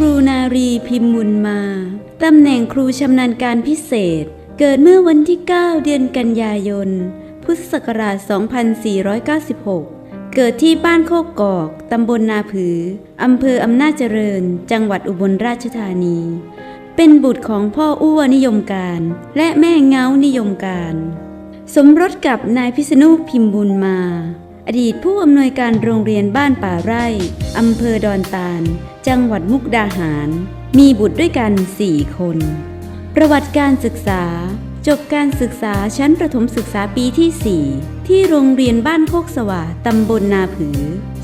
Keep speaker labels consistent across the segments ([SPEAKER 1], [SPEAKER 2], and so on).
[SPEAKER 1] รูนารีพิมพ์บุญมา ตำแหน่งครูชำนาญการพิเศษ เกิดเมื่อวันที่ 9 เดือนกันยายน พุทธศักราช 2496 เกิดที่บ้านโคกกอก ตำบลนาผือ อำเภออำนาจเจริญ จังหวัดอุบลราชธานี เป็นบุตรของพ่ออ้วนิยมการ และแม่เงานิยมการ สมรสกับนายพิษณุพิมพ์บุญมา อดีตผู้อำนวยการโรงเรียนบ้านป่าไร่ อำเภอดอนตาล จังหวัดมุกดาหาร มีบุตรด้วยกัน 4 คน ประวัติการศึกษา จบการศึกษาชั้นประถมศึกษาปีที่ 4 ที่โรงเรียนบ้านโคกสว่าตำบลนาผือ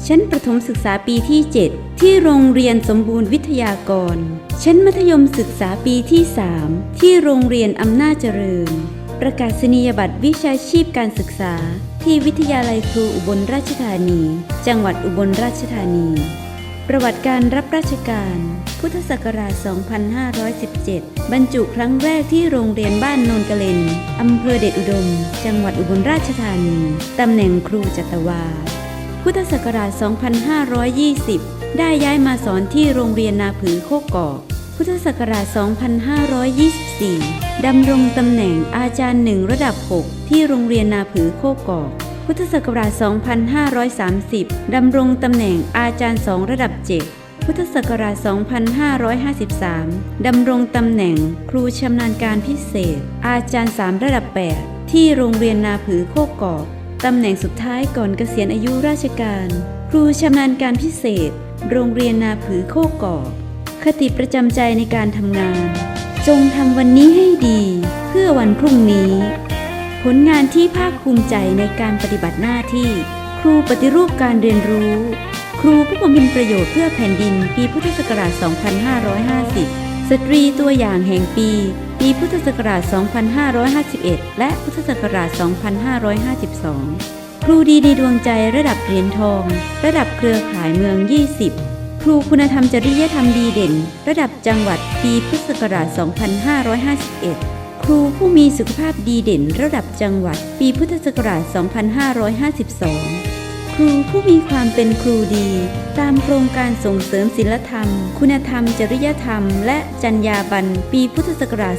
[SPEAKER 1] ชั้นประถมศึกษาปีที่ 7 ที่โรงเรียนสมบูรณ์วิทยากร ชั้นมัธยมศึกษาปีที่ 3 ที่โรงเรียนอำนาจเจริญ ประกาศนียบัตรวิชาชีพการศึกษา ที่วิทยาลัยครูอุบลราชธานี จังหวัดอุบลราชธานี ประวัติการรับราชการ พุทธศักราช 2517 บรรจุครั้งแรกที่โรงเรียนบ้านโนนกะเลนอำเภอเดชอุดม จังหวัดอุบลราชธานี ตำแหน่งครูจัตวา พุทธศักราช 2520 ได้ย้ายมาสอนที่โรงเรียนนาผือโคกกอกพุทธศักราช 2524 ดำรงตำแหน่งอาจารย์หนึ่งระดับ 6 ที่โรงเรียนนาผือโคกกอก พุทธศักราช 2530 ดำรงตำแหน่งอาจารย์สองระดับ 7 พุทธศักราช 2553 ดำรงตำแหน่งครูชำนาญการพิเศษ อาจารย์ 3 ระดับ 8 ที่โรงเรียนนาผือโคกกอกตำแหน่งสุดท้ายก่อนเกษียณอายุราชการ ครูชำนาญการพิเศษ โรงเรียนนาผือโคกกอกคติประจำใจในการทำงาน จงทำวันนี้ให้ดี เพื่อวันพรุ่งนี้ ผลงานที่ภาคภูมิใจในการปฏิบัติหน้าที่ ครูปฏิรูปการเรียนรู้ ครูผู้บำเพ็ญประโยชน์เพื่อแผ่นดิน ปีพุทธศักราช 2550 สตรีตัวอย่างแห่งปี ปีพุทธศักราช 2551 และพุทธศักราช 2552 ครูดีในดวงใจระดับเหรียญทอง ระดับเครือข่ายเมือง 20 ครูคุณธรรมจริยธรรมดีเด่น ระดับจังหวัดปีพุทธศักราช 2551 ครูผู้มีสุขภาพดีเด่นระดับจังหวัด ปีพุทธศักราช 2552 ครูผู้มีความเป็นครูดี ตามโครงการส่งเสริมศิลธรรม คุณธรรม จริยธรรม และจรรยาบรรณปีพุทธศักราช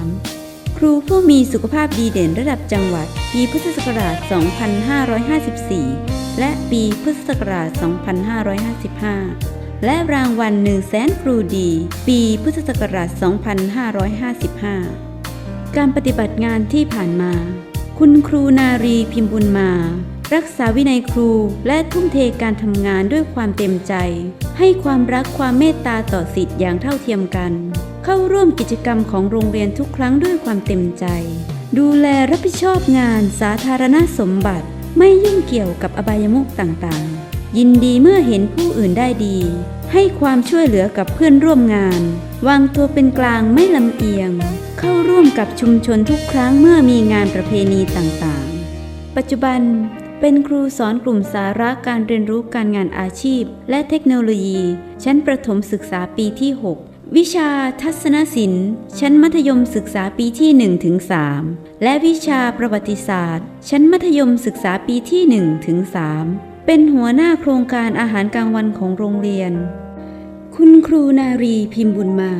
[SPEAKER 1] 2553 ครูผู้มีสุขภาพดีเด่นระดับจังหวัด ปีพุทธศักราช 2554 และปีพุทธศักราช 2555 และรางวัล1 0 0 0 0แสนครูดี ปีพุทธศักราช 2555 การปฏิบัติงานที่ผ่านมา คุณครูนารีพิมพ์บุญมา รักษาวินัยครูและทุ่มเทการทำงานด้วยความเต็มใจ ให้ความรักความเมตตาต่อสิทธิ์อย่างเท่าเทียมกัน เข้าร่วมกิจกรรมของโรงเรียนทุกครั้งด้วยความเต็มใจ ดูแลรับผิดชอบงานสาธารณสมบัติ ไม่ยุ่งเกี่ยวกับอบายมุขต่างๆยินดีเมื่อเห็นผู้อื่นได้ดี ให้ความช่วยเหลือกับเพื่อนร่วมงาน วางตัวเป็นกลางไม่ลำเอียง เข้าร่วมกับชุมชนทุกครั้งเมื่อมีงานประเพณีต่างๆ ปัจจุบันเป็นครูสอนกลุ่มสาระการเรียนรู้การงานอาชีพ และเทคโนโลยี ชั้นประถมศึกษาปีที่ 6 วิชาทัศนศิลป์ ชั้นมัธยมศึกษาปีที่1ถึง3และวิชาประวัติศาสตร์ ชั้นมัธยมศึกษาปีที่1ถึง3เป็นหัวหน้าโครงการอาหารกลางวันของโรงเรียน คุณครูนารีพิมพ์บุญมา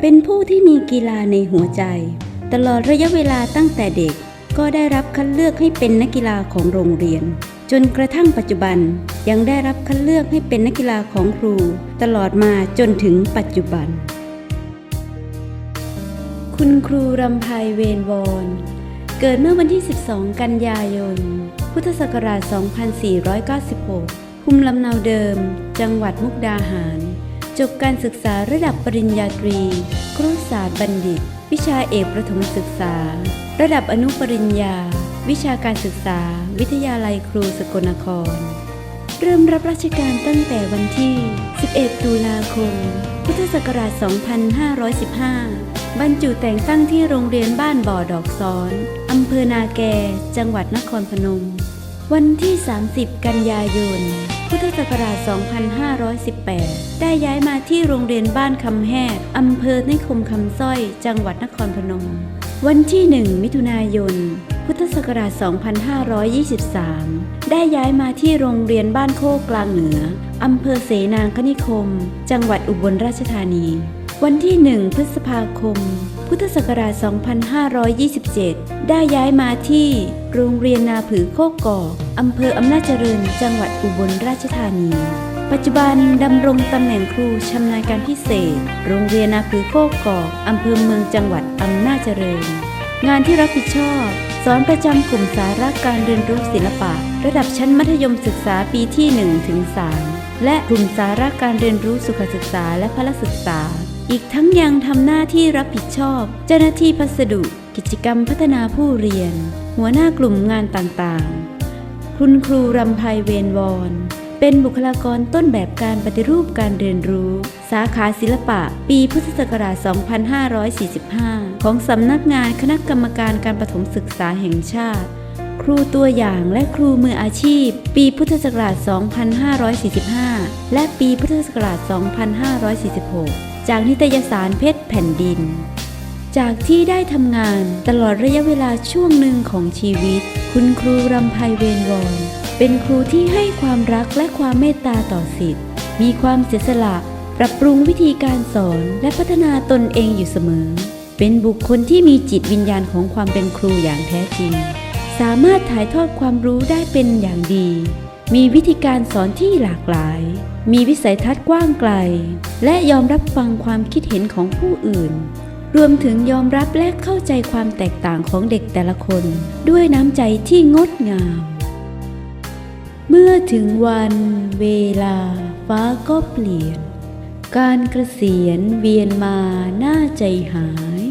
[SPEAKER 1] เป็นผู้ที่มีกีฬาในหัวใจ ตลอดระยะเวลาตั้งแต่เด็กก็ได้รับคัดเลือกให้เป็นนักกีฬาของโรงเรียน จนกระทั่งปัจจุบันยังได้รับคัดเลือกให้เป็นนักกีฬาของครู ตลอดมาจนถึงปัจจุบัน คุณครูรำไพเวนวอนเกิดเมื่อวันที่ 12 กันยายน พุทธศักราช 2496 ภูมิลำเนาเดิม จังหวัดมุกดาหาร จบการศึกษาระดับปริญญาตรี ครุศาสตร์บัณฑิต วิชาเอกประถมศึกษา ระดับอนุปริญญา วิชาการศึกษา วิทยาลัยครูสกลนคร เริ่มรับราชการตั้งแต่วันที่ 11 ตุลาคม พุทธศักราช 2515 บรรจุแต่งตั้งที่โรงเรียนบ้านบ่อดอกซ้อน อำเภอนาแก จังหวัดนครพนม วันที่ 30 กันยายน พุทธศักราช 2518 ได้ย้ายมาที่โรงเรียนบ้านคำแหกอำเภอนิคมคำสร้อย จังหวัดนครพนม วันที่ 1 มิถุนายน พุทธศักราช 2523 ได้ย้ายมาที่โรงเรียนบ้านโคกกลางเหนืออำเภอเสนางคณิคม จังหวัดอุบลราชธานี วันที่ 1 พฤษภาคม พุทธศักราช 2527 ได้ย้ายมาที่โรงเรียนนาผือโคกกอก อำเภออำนาจเจริญ จังหวัดอุบลราชธานี ปัจจุบันดำรงตำแหน่งครูชำนาญการพิเศษ โรงเรียนนาผือโคกกอกอำเภอเมืองจังหวัดอำนาจเจริญ งานที่รับผิดชอบ สอนประจำกลุ่มสาระการเรียนรู้ศิลปะ ระดับชั้นมัธยมศึกษาปีที่1ถึง3และกลุ่มสาระการเรียนรู้สุขศึกษาและพละศึกษา อีกทั้งยังทำหน้าที่รับผิดชอบ เจ้าหน้าที่พัสดุ กิจกรรมพัฒนาผู้เรียน หัวหน้ากลุ่มงานต่างๆ คุณครูรำไพเวนวอนเป็นบุคลากรต้นแบบการปฏิรูปการเรียนรู้ สาขาศิลปะ ปีพุทธศักราช 2545 ของสำนักงานคณะกรรมการการประถมศึกษาแห่งชาติ ครูตัวอย่างและครูมืออาชีพ ปีพุทธศักราช 2545 และปีพุทธศักราช 2546 จากนิตยสารเพชรแผ่นดิน จากที่ได้ทำงานตลอดระยะเวลาช่วงหนึ่งของชีวิต คุณครูรำไพเวนวอนเป็นครูที่ให้ความรักและความเมตตาต่อสิทธิ์ มีความเสียสละ ปรับปรุงวิธีการสอนและพัฒนาตนเองอยู่เสมอ เป็นบุคคลที่มีจิตวิญญาณของความเป็นครูอย่างแท้จริง สามารถถ่ายทอดความรู้ได้เป็นอย่างดี มีวิธีการสอนที่หลากหลาย มีวิสัยทัศน์กว้างไกล และยอมรับฟังความคิดเห็นของผู้อื่น รวมถึงยอมรับและเข้าใจความแตกต่างของเด็กแต่ละคน ด้วยน้ำใจที่งดงาม เมื่อถึงวันเวลาฟ้าก็เปลี่ยน การเกษียณเวียนมาหน้าใจหาย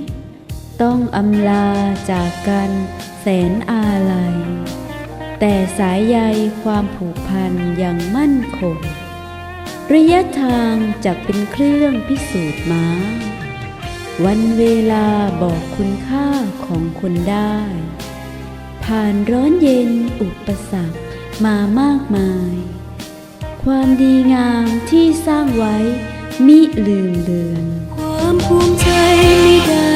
[SPEAKER 1] ต้องอำลาจากกันแสนอาลัย แต่สายใยความผูกพันยังมั่นคง ระยะทางจะเป็นเครื่องพิสูจน์มา วันเวลาบอกคุณค่าของคนได้ ผ่านร้อนเย็นอุปสรรคมามากมาย ความดีงามที่สร้างไว้มิลืมเลือน
[SPEAKER 2] ความภูมิใจไม่ได้